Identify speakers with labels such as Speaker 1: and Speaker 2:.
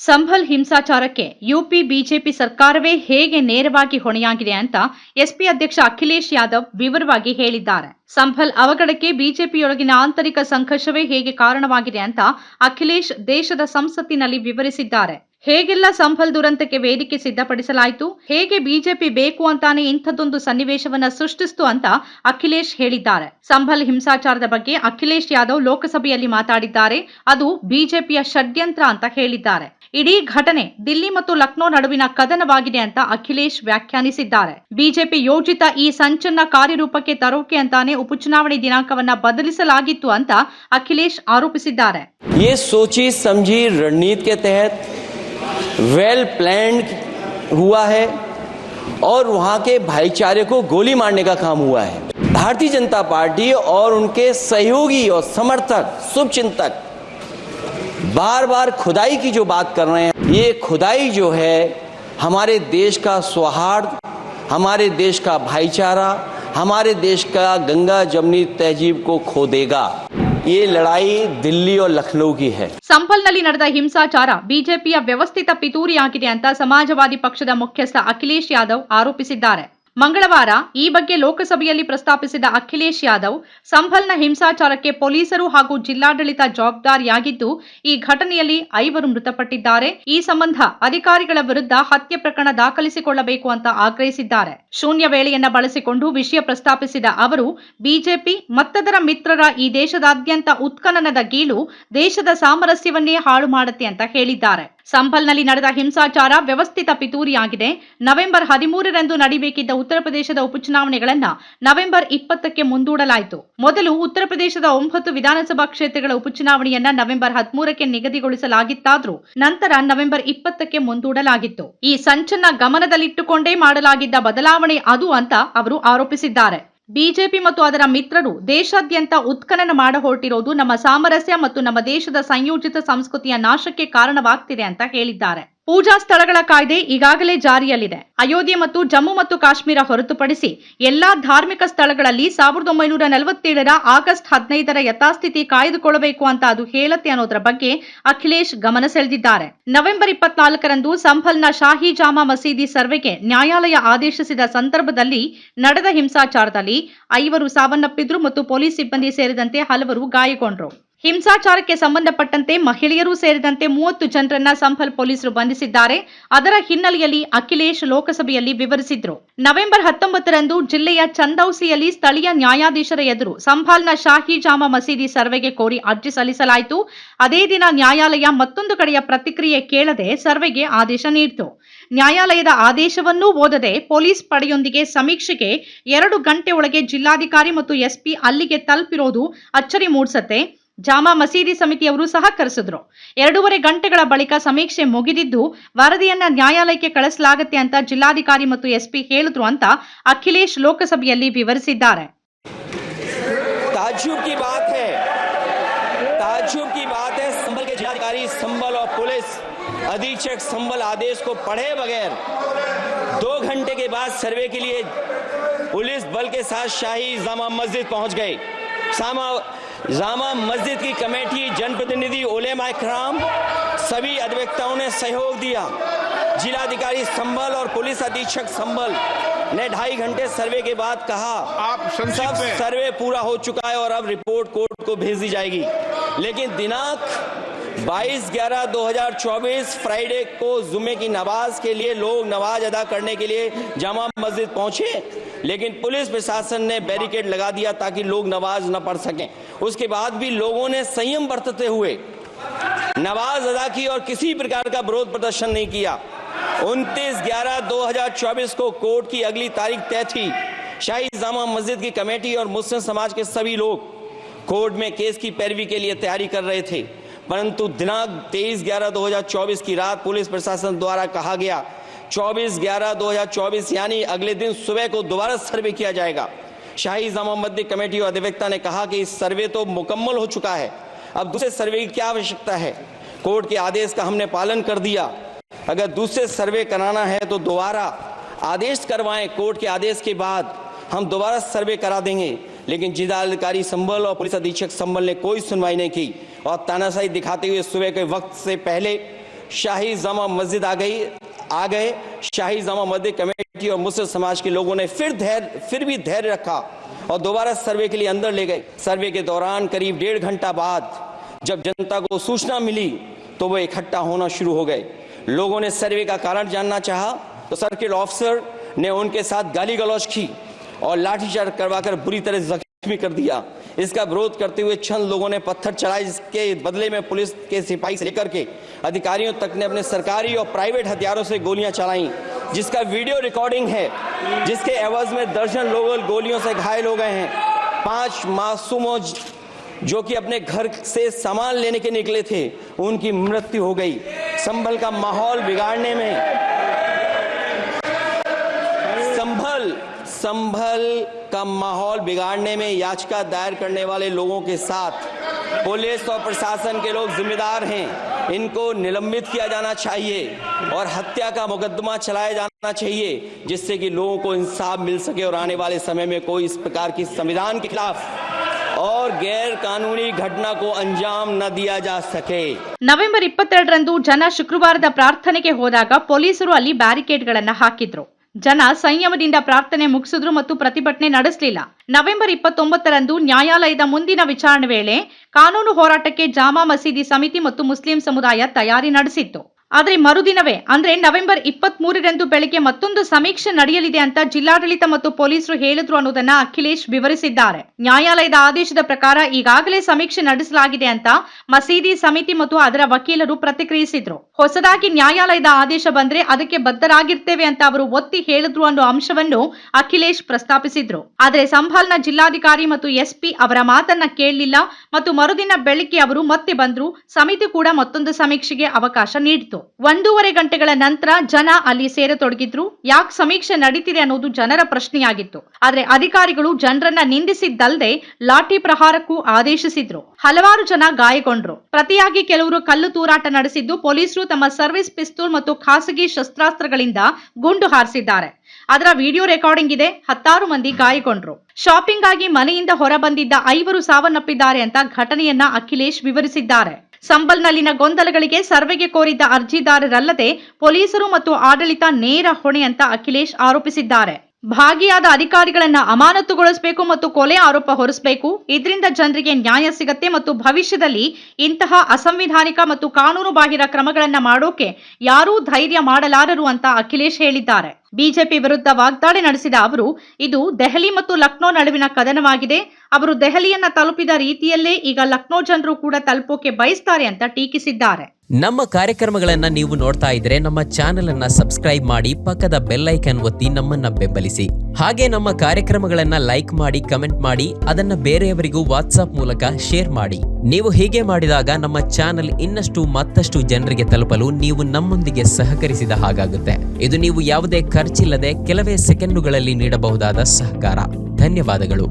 Speaker 1: ಸಂಭಲ್ ಹಿಂಸಾಚಾರಕ್ಕೆ UP, BJP ಸರ್ಕಾರವೇ ಹೇಗೆ ನೇರವಾಗಿ ಹೊಣೆಯಾಗಿದೆ ಅಂತ ಎಸ್ಪಿ ಅಧ್ಯಕ್ಷ ಅಖಿಲೇಶ್ ಯಾದವ್ ವಿವರವಾಗಿ ಹೇಳಿದ್ದಾರೆ. ಸಂಭಲ್ ಅವಘಡಕ್ಕೆ ಬಿಜೆಪಿಯೊಳಗಿನ ಆಂತರಿಕ ಸಂಘರ್ಷವೇ ಹೇಗೆ ಕಾರಣವಾಗಿದೆ ಅಂತ ಅಖಿಲೇಶ್ ದೇಶದ ಸಂಸತ್ತಿನಲ್ಲಿ ವಿವರಿಸಿದ್ದಾರೆ. ಹೇಗೆಲ್ಲ ಸಂಭಲ್ ದುರಂತಕ್ಕೆ ವೇದಿಕೆ ಸಿದ್ಧಪಡಿಸಲಾಯಿತು? ಹೇಗೆ ಬಿಜೆಪಿ ಬೇಕು ಅಂತಾನೆ ಇಂಥದ್ದೊಂದು ಸನ್ನಿವೇಶವನ್ನ ಸೃಷ್ಟಿಸ್ತು ಅಂತ ಅಖಿಲೇಶ್ ಹೇಳಿದ್ದಾರೆ. ಸಂಭಲ್ ಹಿಂಸಾಚಾರದ ಬಗ್ಗೆ ಅಖಿಲೇಶ್ ಯಾದವ್ ಲೋಕಸಭೆಯಲ್ಲಿ ಮಾತಾಡಿದ್ದಾರೆ. ಅದು ಬಿಜೆಪಿಯ ಷಡ್ಯಂತ್ರ ಅಂತ ಹೇಳಿದ್ದಾರೆ. ಇಡೀ ಘಟನೆ ದಿಲ್ಲಿ ಮತ್ತು ಲಕ್ನೋ ನಡುವಿನ ಕದನವಾಗಿದೆ ಅಂತ ಅಖಿಲೇಶ್ ವ್ಯಾಖ್ಯಾನಿಸಿದ್ದಾರೆ ಬಿಜೆಪಿ ಯೋಜಿತ ಈ ಸಂಚನ್ನ ಕಾರ್ಯರೂಪಕ್ಕೆ ತರೋಕೆ ಅಂತಾನೆ ಉಪಚುನಾವಣೆ ದಿನಾಂಕವನ್ನ ಬದಲಿಸಲಾಗಿತ್ತು ಅಂತ ಅಖಿಲೇಶ್ ಆರೋಪಿಸಿದ್ದಾರೆ
Speaker 2: ये सोची समझी रणनीति के तहत वेल प्लान्ड हुआ है और वहाँ के भाईचारे को गोली मारने का काम हुआ है भारतीय जनता पार्टी और उनके सहयोगी और समर्थक शुभचिंतक बार बार खुदाई की जो बात कर रहे हैं ये खुदाई जो है हमारे देश का सौहार्द हमारे देश का भाईचारा हमारे देश का गंगा जमनी तहजीब को खो देगा ये लड़ाई दिल्ली और लखनऊ की है
Speaker 1: ಸಂಭಲ್ನಲ್ಲಿ ನಡೆದ ಹಿಂಸಾಚಾರ ಬಿಜೆಪಿಯ ವ್ಯವಸ್ಥಿತ ಪಿತೂರಿಯಾಗಿದೆ ಅಂತ ಸಮಾಜವಾದಿ ಪಕ್ಷದ ಮುಖ್ಯಸ್ಥ ಅಖಿಲೇಶ್ ಯಾದವ್ ಆರೋಪಿಸಿದ್ದಾರೆ ಮಂಗಳವಾರ ಈ ಬಗ್ಗೆ ಲೋಕಸಭೆಯಲ್ಲಿ ಪ್ರಸ್ತಾಪಿಸಿದ ಅಖಿಲೇಶ್ ಯಾದವ್ ಸಂಭಲ್ನ ಹಿಂಸಾಚಾರಕ್ಕೆ ಪೊಲೀಸರು ಹಾಗೂ ಜಿಲ್ಲಾಡಳಿತ ಜವಾಬ್ದಾರಿಯಾಗಿದ್ದು, ಈ ಘಟನೆಯಲ್ಲಿ ಐವರು ಮೃತಪಟ್ಟಿದ್ದಾರೆ. ಈ ಸಂಬಂಧ ಅಧಿಕಾರಿಗಳ ವಿರುದ್ಧ ಹತ್ಯೆ ಪ್ರಕರಣ ದಾಖಲಿಸಿಕೊಳ್ಳಬೇಕು ಅಂತ ಆಗ್ರಹಿಸಿದ್ದಾರೆ. ಶೂನ್ಯ ವೇಳೆಯನ್ನ ಬಳಸಿಕೊಂಡು ವಿಷಯ ಪ್ರಸ್ತಾಪಿಸಿದ ಅವರು, ಬಿಜೆಪಿ ಮತ್ತದರ ಮಿತ್ರರ ಈ ದೇಶದಾದ್ಯಂತ ಉತ್ಖನನದ ಗೀಳು ದೇಶದ ಸಾಮರಸ್ಯವನ್ನೇ ಹಾಳು ಮಾಡುತ್ತೆ ಅಂತ ಹೇಳಿದ್ದಾರೆ. ಸಂಭಲ್ನಲ್ಲಿ ನಡೆದ ಹಿಂಸಾಚಾರ ವ್ಯವಸ್ಥಿತ ಪಿತೂರಿಯಾಗಿದೆ. ನವೆಂಬರ್ ಹದಿಮೂರರಂದು ನಡೆಯಬೇಕಿದ್ದ ಉತ್ತರ ಪ್ರದೇಶದ ಉಪಚುನಾವಣೆಗಳನ್ನು ನವೆಂಬರ್ ಇಪ್ಪತ್ತಕ್ಕೆ ಮುಂದೂಡಲಾಯಿತು. ಮೊದಲು ಉತ್ತರ ಪ್ರದೇಶದ ಒಂಬತ್ತು ವಿಧಾನಸಭಾ ಕ್ಷೇತ್ರಗಳ ಉಪಚುನಾವಣೆಯನ್ನ ನವೆಂಬರ್ ಹದಿಮೂರಕ್ಕೆ ನಿಗದಿಗೊಳಿಸಲಾಗಿತ್ತಾದ್ರೂ ನಂತರ ನವೆಂಬರ್ ಇಪ್ಪತ್ತಕ್ಕೆ ಮುಂದೂಡಲಾಗಿತ್ತು. ಈ ಸಂಚನ್ನ ಗಮನದಲ್ಲಿಟ್ಟುಕೊಂಡೇ ಮಾಡಲಾಗಿದ್ದ ಬದಲಾವಣೆ ಅದು ಅಂತ ಅವರು ಆರೋಪಿಸಿದ್ದಾರೆ. ಬಿಜೆಪಿ ಮತ್ತು ಅದರ ಮಿತ್ರರು ದೇಶಾದ್ಯಂತ ಉತ್ಖನನ ಮಾಡ ಹೊರಟಿರೋದು ನಮ್ಮ ಸಾಮರಸ್ಯ ಮತ್ತು ನಮ್ಮ ದೇಶದ ಸಂಯೋಜಿತ ಸಂಸ್ಕೃತಿಯ ನಾಶಕ್ಕೆ ಕಾರಣವಾಗ್ತಿದೆ ಅಂತ ಹೇಳಿದ್ದಾರೆ. ಪೂಜಾ ಸ್ಥಳಗಳ ಕಾಯ್ದೆ ಈಗಾಗಲೇ ಜಾರಿಯಲ್ಲಿದೆ. ಅಯೋಧ್ಯೆ ಮತ್ತು ಜಮ್ಮು ಮತ್ತು ಕಾಶ್ಮೀರ ಹೊರತುಪಡಿಸಿ ಎಲ್ಲಾ ಧಾರ್ಮಿಕ ಸ್ಥಳಗಳಲ್ಲಿ ಸಾವಿರದ ಒಂಬೈನೂರ ನಲವತ್ತೇಳರ ಆಗಸ್ಟ್ ಹದಿನೈದರ ಯಥಾಸ್ಥಿತಿ ಕಾಯ್ದುಕೊಳ್ಳಬೇಕು ಅಂತ ಅದು ಹೇಳತ್ತೆ ಅನ್ನೋದರ ಬಗ್ಗೆ ಅಖಿಲೇಶ್ ಗಮನ ಸೆಳೆದಿದ್ದಾರೆ. ನವೆಂಬರ್ ಇಪ್ಪತ್ನಾಲ್ಕರಂದು ಸಂಭಲ್ನ ಶಾಹಿ ಜಾಮಾ ಮಸೀದಿ ಸರ್ವೆಗೆ ನ್ಯಾಯಾಲಯ ಆದೇಶಿಸಿದ ಸಂದರ್ಭದಲ್ಲಿ ನಡೆದ ಹಿಂಸಾಚಾರದಲ್ಲಿ ಐವರು ಸಾವನ್ನಪ್ಪಿದ್ರು ಮತ್ತು ಪೊಲೀಸ್ ಸಿಬ್ಬಂದಿ ಸೇರಿದಂತೆ ಹಲವರು ಗಾಯಗೊಂಡ್ರು. ಹಿಂಸಾಚಾರಕ್ಕೆ ಸಂಬಂಧಪಟ್ಟಂತೆ ಮಹಿಳೆಯರು ಸೇರಿದಂತೆ ಮೂವತ್ತು ಜನರನ್ನ ಸಂಫಲ್ ಪೊಲೀಸರು ಬಂಧಿಸಿದ್ದಾರೆ. ಅದರ ಹಿನ್ನೆಲೆಯಲ್ಲಿ ಅಖಿಲೇಶ್ ಲೋಕಸಭೆಯಲ್ಲಿ ವಿವರಿಸಿದ್ರು. ನವೆಂಬರ್ ಹತ್ತೊಂಬತ್ತರಂದು ಜಿಲ್ಲೆಯ ಚಂದೌಸಿಯಲ್ಲಿ ಸ್ಥಳೀಯ ನ್ಯಾಯಾಧೀಶರ ಎದುರು ಸಂಭಾಲ್ನ ಶಾಹಿ ಜಾಮಾ ಮಸೀದಿ ಸರ್ವೆಗೆ ಕೋರಿ ಅರ್ಜಿ ಸಲ್ಲಿಸಲಾಯಿತು. ಅದೇ ದಿನ ನ್ಯಾಯಾಲಯ ಮತ್ತೊಂದು ಕಡೆಯ ಪ್ರತಿಕ್ರಿಯೆ ಕೇಳದೆ ಸರ್ವೆಗೆ ಆದೇಶ ನೀಡಿತು. ನ್ಯಾಯಾಲಯದ ಆದೇಶವನ್ನೂ ಓದದೆ ಪೊಲೀಸ್ ಪಡೆಯೊಂದಿಗೆ ಸಮೀಕ್ಷೆಗೆ ಎರಡು ಗಂಟೆ ಒಳಗೆ ಜಿಲ್ಲಾಧಿಕಾರಿ ಮತ್ತು ಎಸ್ಪಿ ಅಲ್ಲಿಗೆ ತಲುಪಿರೋದು ಅಚ್ಚರಿ ಮೂಡಿಸತ್ತೆ. ಜಾಮಾ ಮಸೀದಿ ಸಮಿತಿಯವರು ಸಹಕರಿಸಿದ್ರು ಎರಡೂವರೆ ಗಂಟೆಗಳ ಬಳಿಕ ಸಮೀಕ್ಷೆ ಮುಗಿದಿದ್ದು ವರದಿಯನ್ನ ನ್ಯಾಯಾಲಯಕ್ಕೆ ಕಳಿಸಲಾಗುತ್ತೆ ಅಂತ ಜಿಲ್ಲಾಧಿಕಾರಿ ಮತ್ತು ಎಸ್ಪಿ ಹೇಳಿದ್ರು ಅಂತ ಅಖಿಲೇಶ್ ಲೋಕಸಭೆಯಲ್ಲಿ ವಿವರಿಸಿದ್ದಾರೆ
Speaker 2: ताज्जुब की बात है ताज्जुब की बात है संभल के जिलाधिकारी संभल और पुलिस अधीक्षक संभल आदेश को पढ़े बगैर दो घंटे के बाद सर्वे के लिए पुलिस बल के साथ शाही जामा मस्जिद पहुंच गए सामा जामा मस्जिद की कमेटी जनप्रतिनिधि ओलेमा इकराम सभी अधिवक्ताओं ने सहयोग दिया। जिलाधिकारी संभल और पुलिस अधीक्षक संभल ने ढाई घंटे सर्वे के बाद कहा
Speaker 3: आप
Speaker 2: सब सर्वे पूरा हो चुका है और अब रिपोर्ट कोर्ट को भेज दी जाएगी। लेकिन दिनांक 22 ग्यारह 2024 फ्राइडे को जुमे की नमाज़ के लिए लोग नमाज़ अदा करने के लिए जामा मस्जिद पहुँचे। लेकिन पुलिस प्रशासन ने बैरिकेड लगा दिया ताकि लोग नमाज़ न पढ़ सकें। उसके बाद भी लोगों ने संयम बरतते हुए नमाज़ अदा की और किसी प्रकार का विरोध प्रदर्शन नहीं किया। 29 ग्यारह 2024 को कोर्ट की अगली तारीख तय थी। शाही जामा मस्जिद की कमेटी और मुस्लिम समाज के सभी लोग कोर्ट में केस की पैरवी के लिए तैयारी कर रहे थे। परंतु दिनांक 23 ग्यारह 2024 की रात पुलिस प्रशासन द्वारा कहा गया 24 ग्यारह 2024 यानी अगले दिन सुबह को दोबारा सर्वे किया जाएगा। शाही जामा मस्जिद कमेटी और अधिवक्ता ने कहा कि इस सर्वे तो मुकम्मल हो चुका है। अब दूसरे सर्वे की क्या आवश्यकता है? कोर्ट के आदेश का हमने पालन कर दिया। अगर दूसरे सर्वे कराना है तो दोबारा आदेश करवाएँ। कोर्ट के आदेश के बाद हम दोबारा सर्वे करा देंगे। लेकिन जिलाधिकारी संबल और पुलिस अधीक्षक संबल ने कोई सुनवाई नहीं की। और तानाशाही दिखाते हुए सुबह के वक्त से पहले शाही जमा मस्जिद आ गई। आ गए। शाही जमा मस्जिद कमेटी और मुस्लिम समाज के लोगों ने फिर धैर्य, फिर भी धैर्य रखा और दोबारा सर्वे के लिए अंदर ले गए। सर्वे के दौरान करीब डेढ़ घंटा बाद जब जनता को सूचना मिली तो वो इकट्ठा होना शुरू हो गए। लोगों ने सर्वे का कारण जानना चाहा तो सर्किल ऑफिसर ने उनके साथ गाली गलौज की और लाठीचार्ज करवाकर बुरी तरह जख्मी कर दिया। इसका विरोध करते हुए चंद लोगों ने पत्थर चलाए जिसके बदले में पुलिस के सिपाही से लेकर के अधिकारियों तक ने अपने सरकारी और प्राइवेट हथियारों से गोलियाँ चलाई, जिसका वीडियो रिकॉर्डिंग है, जिसके एवज में दर्जन लोग गोलियों से घायल हो गए हैं। पाँच मासूमों जो कि अपने घर से सामान लेने के निकले थे, उनकी मृत्यु हो गई। संभल का माहौल बिगाड़ने में, संभल संभल का माहौल बिगाड़ने में याचिका दायर करने वाले लोगों के साथ पुलिस और प्रशासन के लोग जिम्मेदार हैं इनको निलंबित किया जाना चाहिए और हत्या का मुकदमा चलाया जाना चाहिए जिससे कि लोगों को इंसाफ मिल सके और आने वाले समय में कोई इस प्रकार की संविधान के खिलाफ और गैर कानूनी घटना को अंजाम न दिया जा सके
Speaker 1: ನವೆಂಬರ್ ಇಪ್ಪತ್ತೆರಡರಂದು ಜನ ಶುಕ್ರವಾರದ ಪ್ರಾರ್ಥನೆಗೆ ಹೋದಾಗ ಪೊಲೀಸರು ಅಲ್ಲಿ ಬ್ಯಾರಿಕೇಡ್ಗಳನ್ನ ಹಾಕಿದ್ರು ಜನ ಸಂಯಮದಿಂದ ಪ್ರಾರ್ಥನೆ ಮುಗಿಸಿದ್ರು ಮತ್ತು ಪ್ರತಿಭಟನೆ ನಡೆಸಲಿಲ್ಲ. ನವೆಂಬರ್ ಇಪ್ಪತ್ತೊಂಬತ್ತರಂದು ನ್ಯಾಯಾಲಯದ ಮುಂದಿನ ವಿಚಾರಣೆ ವೇಳೆ ಕಾನೂನು ಹೋರಾಟಕ್ಕೆ ಜಾಮಾ ಮಸೀದಿ ಸಮಿತಿ ಮತ್ತು ಮುಸ್ಲಿಂ ಸಮುದಾಯ ತಯಾರಿ ನಡೆಸಿತ್ತು. ಆದರೆ ಮರುದಿನವೇ, ಅಂದ್ರೆ ನವೆಂಬರ್ ಇಪ್ಪತ್ತ್ ಮೂರರಂದು ಬೆಳಗ್ಗೆ ಮತ್ತೊಂದು ಸಮೀಕ್ಷೆ ನಡೆಯಲಿದೆ ಅಂತ ಜಿಲ್ಲಾಡಳಿತ ಮತ್ತು ಪೊಲೀಸರು ಹೇಳಿದ್ರು ಅನ್ನೋದನ್ನ ಅಖಿಲೇಶ್ ವಿವರಿಸಿದ್ದಾರೆ. ನ್ಯಾಯಾಲಯದ ಆದೇಶದ ಪ್ರಕಾರ ಈಗಾಗಲೇ ಸಮೀಕ್ಷೆ ನಡೆಸಲಾಗಿದೆ ಅಂತ ಮಸೀದಿ ಸಮಿತಿ ಮತ್ತು ಅದರ ವಕೀಲರು ಪ್ರತಿಕ್ರಿಯಿಸಿದ್ರು. ಹೊಸದಾಗಿ ನ್ಯಾಯಾಲಯದ ಆದೇಶ ಬಂದ್ರೆ ಅದಕ್ಕೆ ಬದ್ಧರಾಗಿರ್ತೇವೆ ಅಂತ ಅವರು ಒತ್ತಿ ಹೇಳಿದ್ರು ಅನ್ನೋ ಅಂಶವನ್ನು ಅಖಿಲೇಶ್ ಪ್ರಸ್ತಾಪಿಸಿದ್ರು. ಆದರೆ ಸಂಭಾಲ್ನ ಜಿಲ್ಲಾಧಿಕಾರಿ ಮತ್ತು ಎಸ್ಪಿ ಅವರ ಮಾತನ್ನ ಕೇಳಲಿಲ್ಲ ಮತ್ತು ಮರುದಿನ ಬೆಳಿಗ್ಗೆ ಅವರು ಮತ್ತೆ ಬಂದ್ರು. ಸಮಿತಿ ಕೂಡ ಮತ್ತೊಂದು ಸಮೀಕ್ಷೆಗೆ ಅವಕಾಶ ನೀಡಿತು. ಒಂದೂವರೆ ಗಂಟೆಗಳ ನಂತರ ಜನ ಅಲ್ಲಿ ಸೇರತೊಡಗಿದ್ರು. ಯಾಕೆ ಸಮೀಕ್ಷೆ ನಡೀತಿದೆ ಅನ್ನೋದು ಜನರ ಪ್ರಶ್ನೆಯಾಗಿತ್ತು. ಆದ್ರೆ ಅಧಿಕಾರಿಗಳು ಜನರನ್ನ ನಿಂದಿಸಿದ್ದಲ್ಲದೆ ಲಾಠಿ ಪ್ರಹಾರಕ್ಕೂ ಆದೇಶಿಸಿದ್ರು. ಹಲವಾರು ಜನ ಗಾಯಗೊಂಡ್ರು. ಪ್ರತಿಯಾಗಿ ಕೆಲವರು ಕಲ್ಲು ತೂರಾಟ ನಡೆಸಿದ್ದು ಪೊಲೀಸರು ತಮ್ಮ ಸರ್ವಿಸ್ ಪಿಸ್ತೂಲ್ ಮತ್ತು ಖಾಸಗಿ ಶಸ್ತ್ರಾಸ್ತ್ರಗಳಿಂದ ಗುಂಡು ಹಾರಿಸಿದ್ದಾರೆ. ಅದರ ವಿಡಿಯೋ ರೆಕಾರ್ಡಿಂಗ್ ಇದೆ. ಹತ್ತಾರು ಮಂದಿ ಗಾಯಗೊಂಡ್ರು. ಶಾಪಿಂಗ್ ಆಗಿ ಮನೆಯಿಂದ ಹೊರಬಂದಿದ್ದ ಐವರು ಸಾವನ್ನಪ್ಪಿದ್ದಾರೆ ಅಂತ ಘಟನೆಯನ್ನ ಅಖಿಲೇಶ್ ವಿವರಿಸಿದ್ದಾರೆ. ಸಂಬಲ್ನಲ್ಲಿನ ಗೊಂದಲಗಳಿಗೆ ಸರ್ವೆಗೆ ಕೋರಿದ್ದ ಅರ್ಜಿದಾರರಲ್ಲದೆ ಪೊಲೀಸರು ಮತ್ತು ಆಡಳಿತ ನೇರ ಹೊಣೆ ಅಂತ ಅಖಿಲೇಶ್ ಆರೋಪಿಸಿದ್ದಾರೆ. ಭಾಗಿಯಾದ ಅಧಿಕಾರಿಗಳನ್ನ ಅಮಾನತುಗೊಳಿಸಬೇಕು ಮತ್ತು ಕೊಲೆ ಆರೋಪ ಹೊರಿಸಬೇಕು. ಇದರಿಂದ ಜನರಿಗೆ ನ್ಯಾಯ ಸಿಗತ್ತೆ ಮತ್ತು ಭವಿಷ್ಯದಲ್ಲಿ ಇಂತಹ ಅಸಂವಿಧಾನಿಕ ಮತ್ತು ಕಾನೂನು ಬಾಹಿರ ಕ್ರಮಗಳನ್ನ ಮಾಡೋಕೆ ಯಾರೂ ಧೈರ್ಯ ಮಾಡಲಾರರು ಅಂತ ಅಖಿಲೇಶ್ ಹೇಳಿದ್ದಾರೆ. ಬಿಜೆಪಿ ವಿರುದ್ಧ ವಾಗ್ದಾಳಿ ನಡೆಸಿದ ಅವರು, ಇದು ದೆಹಲಿ ಮತ್ತು ಲಕ್ನೋ ನಡುವಿನ ಕದನವಾಗಿದೆ. ಅವರು ದೆಹಲಿಯನ್ನ ತಲುಪಿದ ರೀತಿಯಲ್ಲೇ ಈಗ ಲಕ್ನೋ ಜನರು ಕೂಡ ತಲುಪೋಕೆ ಬಯಸ್ತಾರೆ ಅಂತ ಟೀಕಿಸಿದ್ದಾರೆ.
Speaker 3: ನಮ್ಮ ಕಾರ್ಯಕ್ರಮಗಳನ್ನ ನೀವು ನೋಡ್ತಾ ಇದ್ರೆ ನಮ್ಮ ಚಾನೆಲ್ ಅನ್ನ ಸಬ್ಸ್ಕ್ರೈಬ್ ಮಾಡಿ ಪಕ್ಕದ ಬೆಲ್ ಐಕನ್ ಒತ್ತಿ ನಮ್ಮನ್ನ ಬೆಂಬಲಿಸಿ. ಹಾಗೆ ನಮ್ಮ ಕಾರ್ಯಕ್ರಮಗಳನ್ನ ಲೈಕ್ ಮಾಡಿ, ಕಮೆಂಟ್ ಮಾಡಿ, ಅದನ್ನ ಬೇರೆಯವರಿಗೂ ವಾಟ್ಸ್ಆಪ್ ಮೂಲಕ ಶೇರ್ ಮಾಡಿ. ನೀವು ಹೀಗೆ ಮಾಡಿದಾಗ ನಮ್ಮ ಚಾನೆಲ್ ಇನ್ನಷ್ಟು ಮತ್ತಷ್ಟು ಜನರಿಗೆ ತಲುಪಲು ನೀವು ನಮ್ಮೊಂದಿಗೆ ಸಹಕರಿಸಿದ ಹಾಗಾಗುತ್ತೆ. ಇದು ನೀವು ಯಾವುದೇ ಖರ್ಚಿಲ್ಲದೆ ಕೆಲವೇ ಸೆಕೆಂಡುಗಳಲ್ಲಿ ನೀಡಬಹುದಾದ ಸಹಕಾರ. ಧನ್ಯವಾದಗಳು.